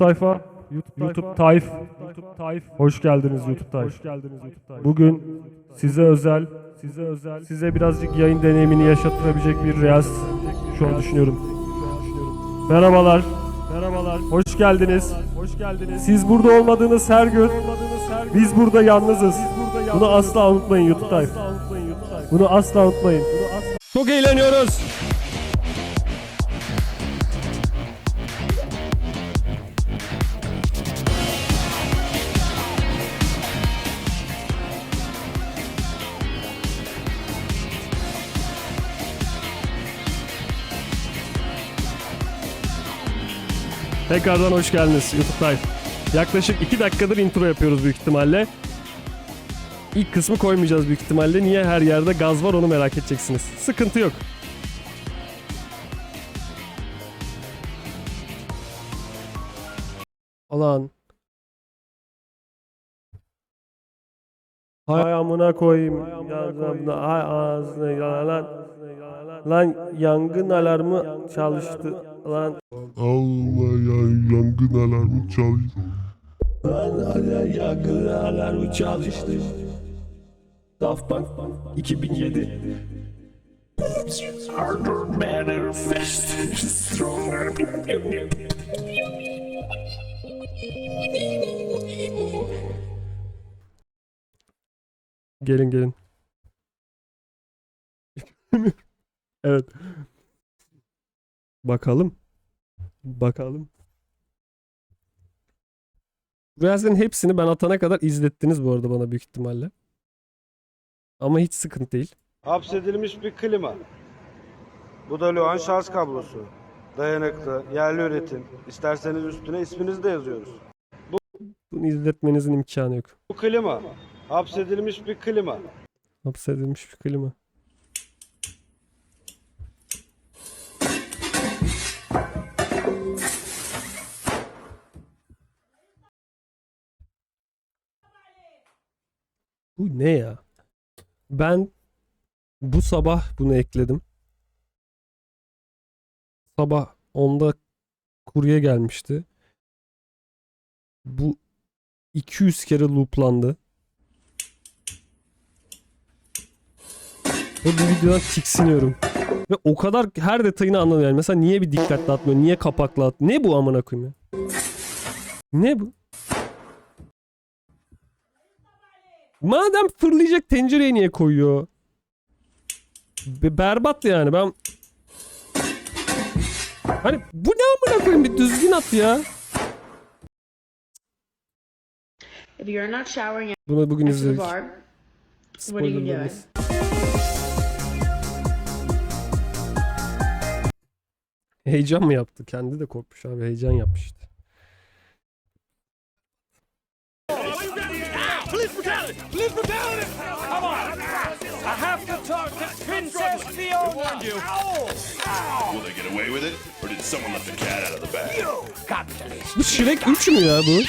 tayfa, YouTube, YouTube tayf, YouTube tayf. Hoş geldiniz YouTube tayf. Hoş geldiniz YouTube tayf. Bugün size özel, size özel, size birazcık yayın deneyimini yaşattırabilecek bir reels şu an düşünüyorum. Merhabalar. Merhabalar. Hoş geldiniz. Hoş geldiniz. Siz burada olmadığınız her gün biz burada yalnızız. Bunu asla unutmayın YouTube tayf. Bunu asla unutmayın. Çok eğleniyoruz. Tekrardan hoş geldiniz YouTube Live. Yaklaşık 2 dakikadır intro yapıyoruz büyük ihtimalle. İlk kısmı koymayacağız büyük ihtimalle. Niye her yerde gaz var onu merak edeceksiniz. Sıkıntı yok. Alan. Hay amına koyayım. Yazımda hay ağzına yalan. Lan yangın alarmı çalıştı. Lan Allah ya yangın alarmı çalıştı. Yangın alarmı çalıştı. Daft Punk 2007. Gelin gelin. evet. Bakalım. Bakalım. Reels'lerin hepsini ben atana kadar izlettiniz bu arada bana büyük ihtimalle. Ama hiç sıkıntı değil. Hapsedilmiş bir klima. Bu da Luan şarj kablosu. Dayanıklı, yerli üretim. İsterseniz üstüne isminizi de yazıyoruz. Bunu izletmenizin imkanı yok. Bu klima. Hapsedilmiş bir klima. Hapsedilmiş bir klima. Bu ne ya? Ben bu sabah bunu ekledim. Sabah 10'da kurye gelmişti. Bu 200 kere looplandı. Ve bu videodan tiksiniyorum. Ve o kadar her detayını anlamıyorum. Yani mesela niye bir dikkatli atmıyor? Niye kapaklı at? Ne bu amına koyayım ya? Ne bu? Madem fırlayacak tencereye niye koyuyor? Be- berbat yani ben... Hani bu ne amına koyayım bir düzgün at ya. If you're not showering Bunu bugün izledik. bar, Heyecan mı yaptı? Kendi de korkmuş abi. Heyecan yapmış işte. Police brutality! Police brutality! Come on! I have to talk to Princess Fiona! warned you! Will they get away with it, or did someone let the cat out of the bag? Capitalist! Bu Shrek 3 mü ya bu?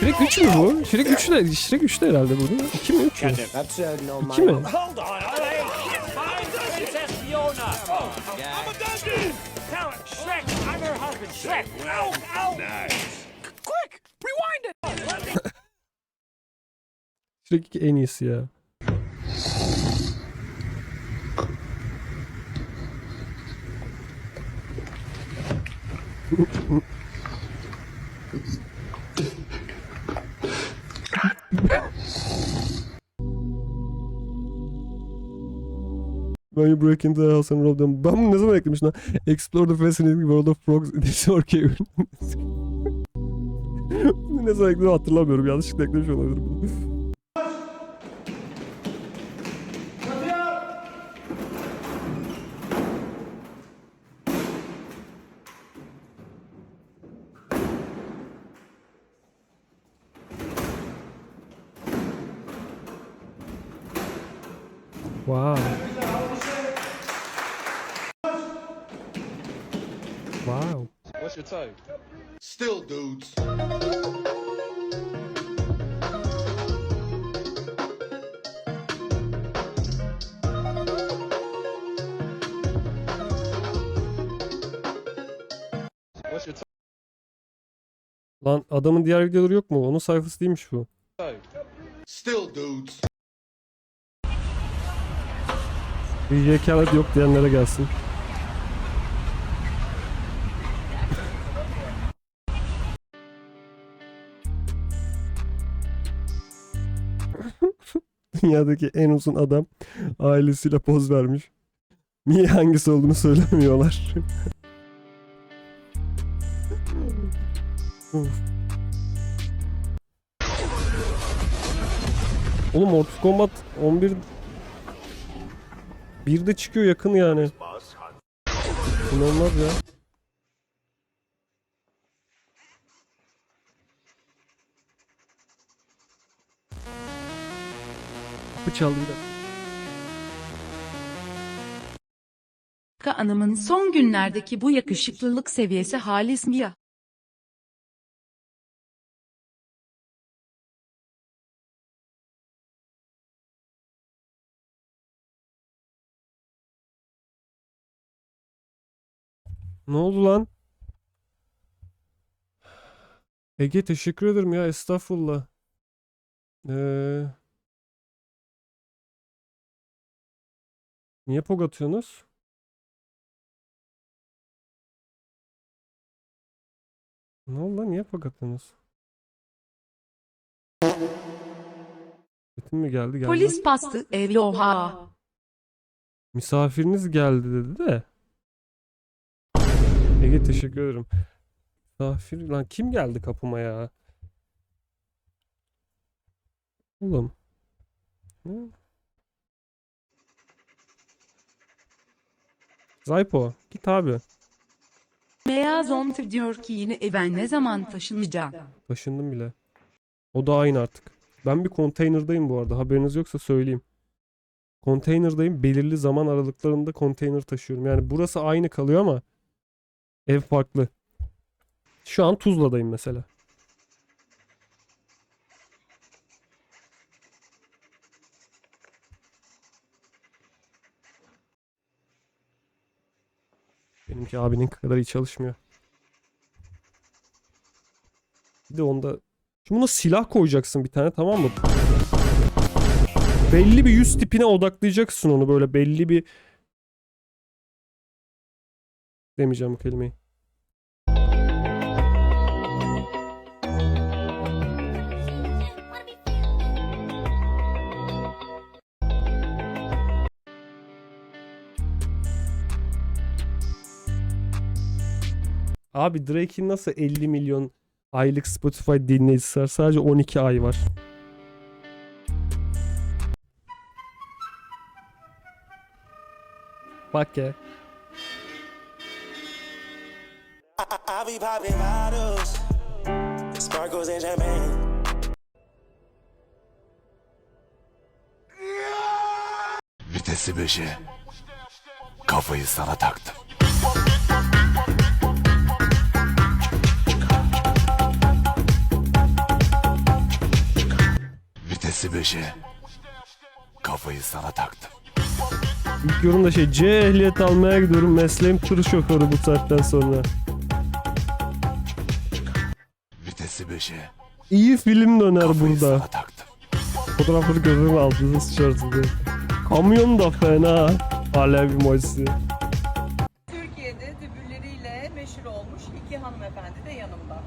Shrek 3 mü bu? Shrek 3 de Shrek 3 de herhalde bu değil mi? 2 mi 3 mü? That's uh, no 2 mi? Hold on! Find I'm a! Tell her, Shrek! I'm her husband, Shrek! Ow! Ow! Nice. Quick! Rewind it! Shrek 2 en iyisi ya. When you break into the house and rob them. Ben bunu ne zaman eklemiştim lan? Explore the fascinating world of frogs in this orchid. Bunu ne zaman ekledim hatırlamıyorum. Yanlışlıkla eklemiş olabilirim bunu. Wow. Wow. Still dudes. Lan adamın diğer videoları yok mu? Onun sayfası değilmiş bu. Still dudes. DJ Khaled yok diyenlere gelsin. Dünyadaki en uzun adam ailesiyle poz vermiş. Niye hangisi olduğunu söylemiyorlar. Oğlum Mortal Kombat 11 bir de çıkıyor yakın yani. İnanılmaz ya. Dakika. Hanım'ın son günlerdeki bu yakışıklılık seviyesi halis mi ya? Ne oldu lan? Ege teşekkür ederim ya estağfurullah. Ee, niye pog atıyorsunuz? Ne oldu lan niye pog atıyorsunuz? Metin mi geldi geldi. Polis bastı evli oha. Misafiriniz geldi dedi de. Ege teşekkür ederim. Misafir lan kim geldi kapıma ya? Oğlum. Hı? Zaypo git abi. Beyaz Ontif diyor ki yine eve ne zaman taşınacağım? Taşındım bile. O da aynı artık. Ben bir konteynerdayım bu arada. Haberiniz yoksa söyleyeyim. Konteynerdayım. Belirli zaman aralıklarında konteyner taşıyorum. Yani burası aynı kalıyor ama ev farklı. Şu an Tuzla'dayım mesela. Benimki abinin kadar iyi çalışmıyor. Bir de onda Şimdi buna silah koyacaksın bir tane tamam mı? Belli bir yüz tipine odaklayacaksın onu böyle belli bir demeyeceğim bu kelimeyi. Abi Drake'in nasıl 50 milyon aylık Spotify dinleyicisi var? Sadece 12 ay var. Bak ya. Vitesi 5'e. Kafayı sana taktım. 5'e. Kafayı sana taktım. İlk yorum da şey C ehliyet almaya gidiyorum. Mesleğim tır şoförü bu saatten sonra. Vitesi 5'e. İyi film döner Kafayı burada. sana taktım. Fotoğrafları gözüme aldığınızda sıçarsın diye. Kamyon da fena. Alev emojisi. Türkiye'de dübürleriyle meşhur olmuş iki hanımefendi de yanımda.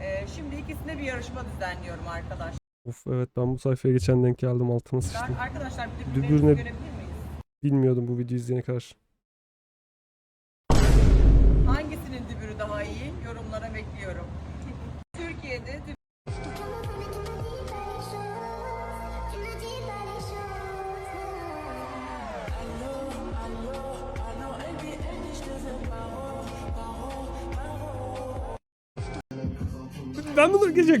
Ee, şimdi ikisine bir yarışma düzenliyorum arkadaşlar. Of evet ben bu sayfaya geçen denk geldim altıma sıçtım. Arkadaşlar Dübür dübürlerinizi ne- görebilir miyiz? Bilmiyordum bu videoyu izleyene kadar. Hangisinin dübürü daha iyi? Yorumlara bekliyorum. Türkiye'de dübür Ben bunları geçecek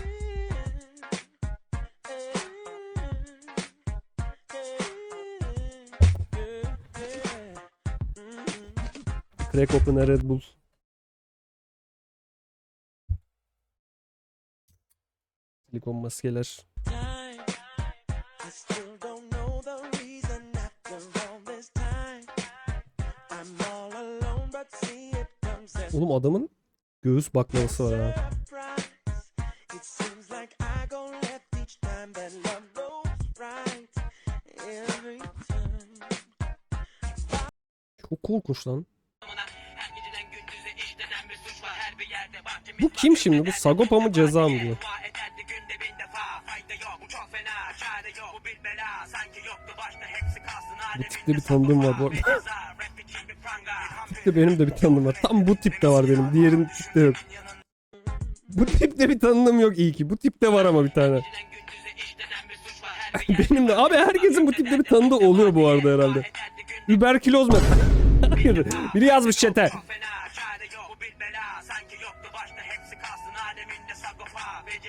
All alone, but see it comes as Oğlum adamın göğüs baklavası var ha. surprise. It seems Bu kim şimdi? Bu Sagopa mı ceza mı diyor. Bu tipte bir tanıdığım var bu arada. tipte benim de bir tanıdığım var. Tam bu tipte var benim. Diğerinin tipte yok. Bu tipte bir tanıdığım yok iyi ki. Bu tipte var ama bir tane. benim de. Abi herkesin bu tipte bir tanıdığı oluyor bu arada herhalde. Überkiloz mu? Hayır. Biri yazmış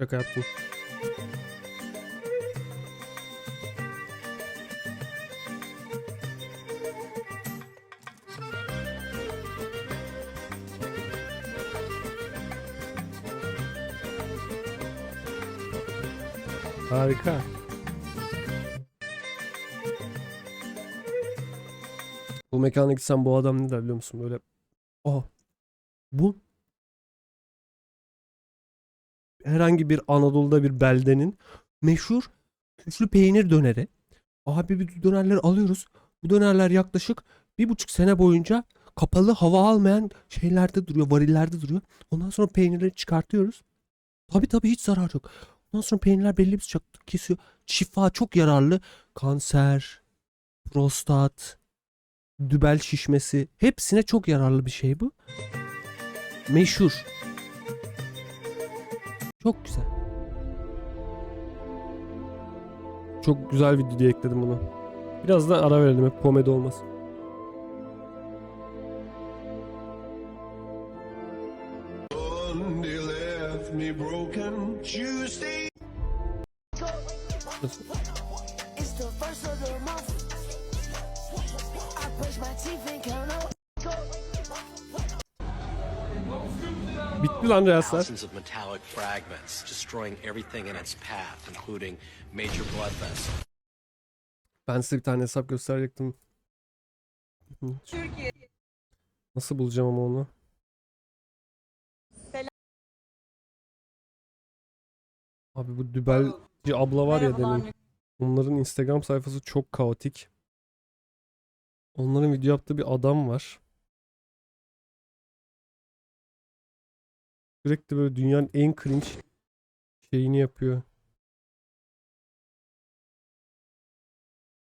Şaka yaptım. Harika. Bu mekana gitsem bu adam ne der biliyor musun? Böyle Aa, bu herhangi bir Anadolu'da bir beldenin meşhur küflü peynir döneri. Abi bir dönerleri alıyoruz. Bu dönerler yaklaşık bir buçuk sene boyunca kapalı hava almayan şeylerde duruyor, varillerde duruyor. Ondan sonra peynirleri çıkartıyoruz. Tabii tabii hiç zarar yok. Ondan sonra peynirler belli bir sıcaklık kesiyor. Şifa çok yararlı. Kanser, prostat, dübel şişmesi hepsine çok yararlı bir şey bu. Meşhur. Çok güzel. Çok güzel video diye ekledim bunu. Biraz da ara verelim hep komedi olmasın. Monday major blood vessels. Ben size bir tane hesap gösterecektim. Türkiye Nasıl bulacağım ama onu? Abi bu dübelci abla var ya demin. Onların Instagram sayfası çok kaotik. Onların video yaptığı bir adam var. Sürekli böyle dünyanın en cringe şeyini yapıyor.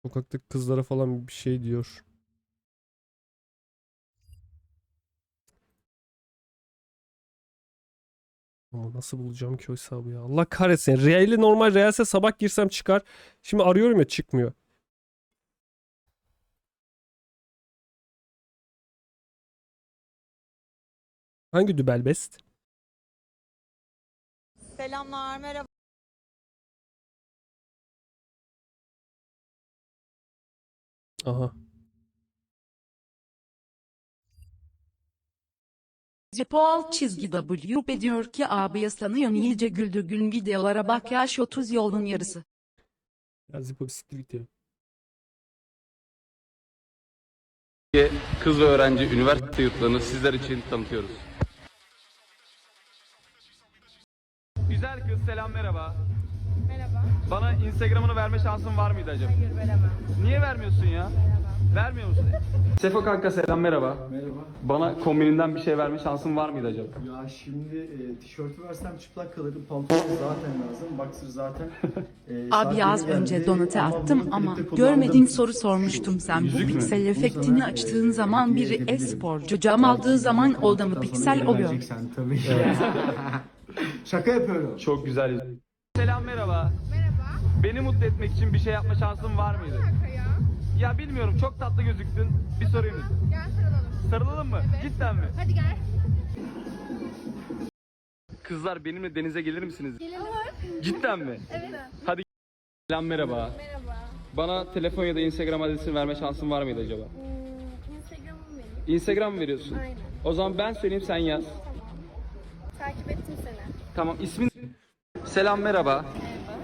Sokaktaki kızlara falan bir şey diyor. Ama nasıl bulacağım ki o hesabı ya? Allah kahretsin. Real'e normal Reels'e sabah girsem çıkar. Şimdi arıyorum ya çıkmıyor. Hangi dübel best? Selamlar, merhaba. Aha. Paul çizgi W diyor ki abi ıslanıyor iyice güldü gün videolara bak yaş 30 yolun yarısı. Ya Zippo bir siktir git ya. Kız ve öğrenci üniversite yurtlarını sizler için tanıtıyoruz. Selam merhaba. Merhaba. Bana Instagram'ını verme şansın var mıydı acaba? Hayır veremem. Niye vermiyorsun ya? Vermiyor musun? Sefo kanka selam merhaba. Merhaba. Bana kombininden bir şey verme şansın var mıydı acaba? Ya şimdi e, tişörtü versem çıplak kalırım. Pantolon zaten lazım. Boxer zaten. E, Abi az önce donate attım ama görmediğin soru sormuştum sen. Bu Yüzük mü? piksel efektini açtığın e, zaman biri e-sporcu cam aldığı zaman oldu mu piksel oluyor. vereceksen tabii. Şaka yapıyorum. Çok güzel. Selam merhaba. Merhaba. Beni mutlu etmek için bir şey yapma şansın var mıydı? ya? Ya bilmiyorum çok tatlı gözüktün. Bir sorayım mı? Gel sarılalım. Sarılalım mı? Cidden mi? Hadi gel. Kızlar benimle denize gelir misiniz? Cidden mi? Evet. Hadi. Selam merhaba. Merhaba. Bana telefon ya da Instagram adresini verme şansın var mıydı acaba? Instagram'ı vereyim. Instagram mı veriyorsun? Aynen. O zaman ben söyleyeyim sen yaz. Takip ettim seni. Tamam ismin? Selam merhaba.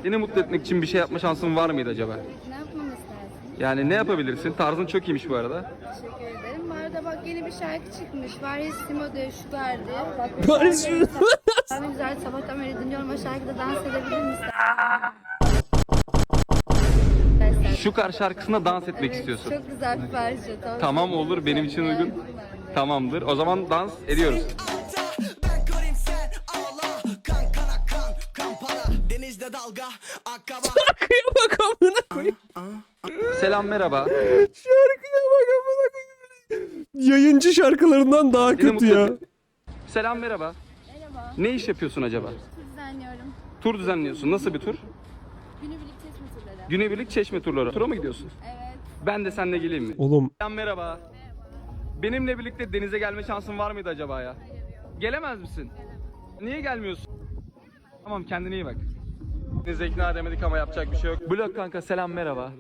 Beni mutlu etmek için bir şey yapma şansın var mıydı acaba? Ne yapmamı istersin? Yani ne yapabilirsin? Tarzın çok iyiymiş bu arada. Teşekkür ederim. Bu arada bak yeni bir şarkı çıkmış. Varis Simo diye. Bak bu Varis şarkıyı Abi güzel sabahtan beri dinliyorum. O şarkıda dans edebilir misin? Şu kar şarkısında dans etmek istiyorsun. Çok güzel bir parça. Tamam, Tamam olur benim için uygun. Tamamdır. O zaman dans ediyoruz. Amına koyayım. Selam merhaba. Şarkıya bak amına koyayım. Yayıncı şarkılarından daha Beni kötü mutlu ya. Selam merhaba. Merhaba. Ne iş yapıyorsun acaba? Tur düzenliyorum. Tur düzenliyorsun. Nasıl bir tur? Günübirlik çeşme turları. Günübirlik çeşme turları. Tura mı gidiyorsun? Evet. Ben de seninle geleyim mi? Oğlum Selam merhaba. Benimle birlikte denize gelme şansın var mıydı acaba ya? Gelemez misin? Niye gelmiyorsun? Tamam kendine iyi bak. Denize ikna edemedik ama yapacak bir şey yok. Blok kanka selam merhaba.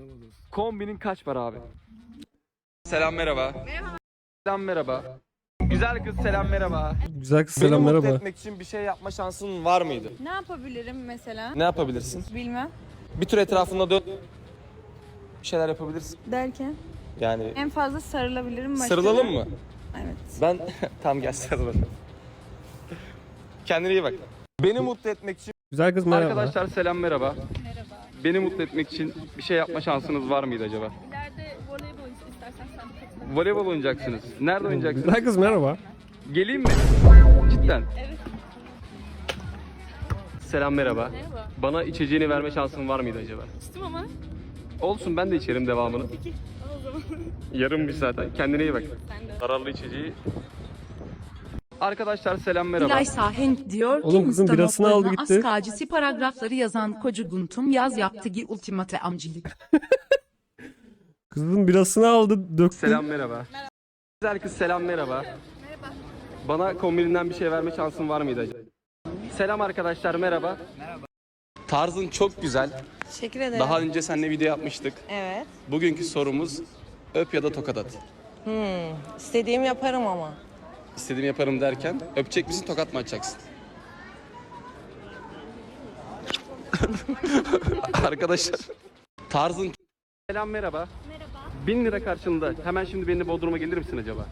Kombinin kaç para abi? Selam merhaba. Merhaba. Selam merhaba. Güzel kız selam merhaba. güzel kız selam merhaba. etmek için bir şey yapma şansın var mıydı? Ne yapabilirim mesela? Ne yapabilirsin? Bilmem. Bir tur etrafında dön. Bir şeyler yapabilirsin. Derken? Yani En fazla sarılabilirim. başka sarılalım mı? Evet. Ben tam gel sarılalım. Kendine iyi bak. Beni mutlu etmek için Güzel kız merhaba. Arkadaşlar selam merhaba. Merhaba. Beni mutlu etmek için bir şey yapma şansınız var mıydı acaba? İleride voleybol istersen sen de katıl. Voleybol oynayacaksınız. Nerede oynayacaksınız? Güzel kız merhaba. Geleyim mi? Cidden. Evet. Selam merhaba. Merhaba. Bana içeceğini verme şansın var mıydı acaba? İçtim ama. Olsun ben de içerim devamını. Peki. Al o zaman. Yarım bir zaten. Kendine iyi bak. Sen de. Zararlı içeceği. Arkadaşlar selam merhaba. Dilay Sahenk diyor ki Oğlum kızın birasını aldı gitti. Askacisi paragrafları yazan koca guntum yaz yaptı gi ultimate amcilik. Kızın birasını aldı döktü. Selam merhaba. Güzel kız selam merhaba. Merhaba. Bana kombininden bir şey verme şansın var mıydı acaba? Selam arkadaşlar merhaba. Merhaba. Tarzın çok güzel. Teşekkür ederim. Daha önce seninle video yapmıştık. Evet. Bugünkü sorumuz öp ya da tokat at. Hmm. İstediğimi yaparım ama. İstediğimi yaparım derken öpecek misin tokat mı atacaksın? Arkadaşlar tarzın Selam merhaba. Merhaba. Bin lira karşılığında hemen şimdi benimle Bodrum'a gelir misin acaba?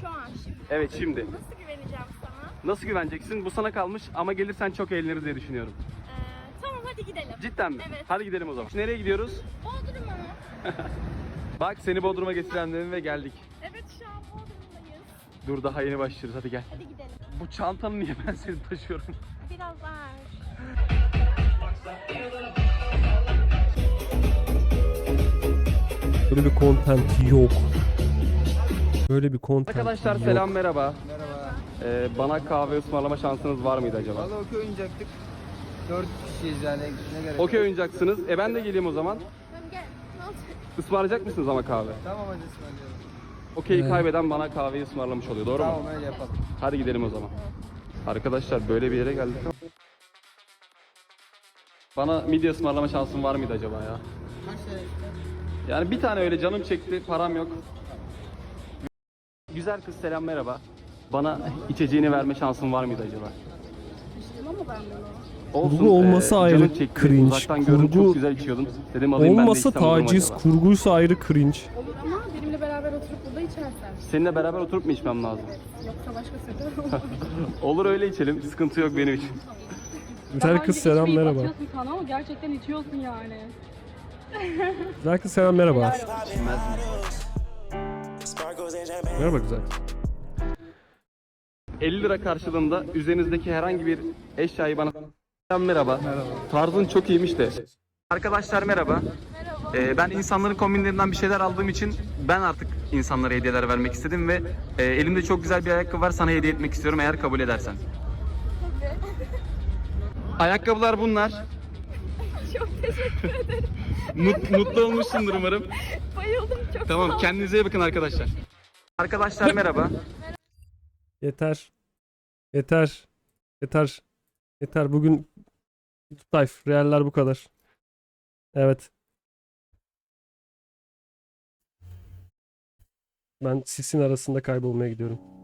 Şu an şimdi. Evet şimdi. Nasıl güveneceğim sana? Nasıl güveneceksin? Bu sana kalmış ama gelirsen çok eğleniriz diye düşünüyorum. Ee, tamam hadi gidelim. Cidden mi? Evet. Hadi gidelim o zaman. Nereye gidiyoruz? Bodrum'a. Bak seni Bodrum'a getirenlerim ve geldik. Evet şu an Bodrum'dayız. Dur daha yeni başlıyoruz hadi gel. Hadi gidelim. Bu çantanı niye ben seni taşıyorum? Biraz var. Böyle bir content yok. Böyle bir content Arkadaşlar yok. selam merhaba. Merhaba. Ee, bana kahve ısmarlama şansınız var mıydı acaba? Valla okey oynayacaktık. Dört kişiyiz yani ne gerek Okey oynayacaksınız. E ben de geleyim o zaman. Tamam gel. Ne olacak? Ismarlayacak mısınız ama kahve? Tamam hadi ısmarlayalım. Okey'i Evet. kaybeden bana kahveyi ısmarlamış oluyor doğru mu? Tamam öyle yapalım. Hadi gidelim o zaman. Arkadaşlar böyle bir yere geldik. Bana midye ısmarlama şansın var mıydı acaba ya? Yani bir tane öyle canım çekti, param yok. Güzel kız selam merhaba. Bana içeceğini verme şansın var mıydı acaba? Olsun, Kurgu olması eee, ayrı canım çekti. cringe. Kurgu- çok güzel içiyordun. Dedim alayım ben de Olmasa olur mu taciz, acaba? kurguysa ayrı cringe. Olur ama benimle beraber içersen. Seninle beraber oturup mu içmem lazım? Yoksa başka. Olur öyle içelim. Sıkıntı yok benim için. Güzel kız selam merhaba. ama gerçekten içiyorsun yani. Güzel kız selam merhaba. Merhaba güzel kız. 50 lira karşılığında üzerinizdeki herhangi bir eşyayı bana Selam, merhaba. Tarzın çok iyiymiş de. Arkadaşlar merhaba. Ee, ben insanların kombinlerinden bir şeyler aldığım için ben artık insanlara hediyeler vermek istedim ve e, elimde çok güzel bir ayakkabı var sana hediye etmek istiyorum eğer kabul edersen. Ayakkabılar bunlar. Çok teşekkür ederim. Mut, mutlu olmuşsundur umarım. Bayıldım çok Tamam kendinize iyi bakın arkadaşlar. Arkadaşlar merhaba. Yeter. Yeter. Yeter. Yeter. Bugün Tayf. Reeller bu kadar. Evet. Ben sisin arasında kaybolmaya gidiyorum.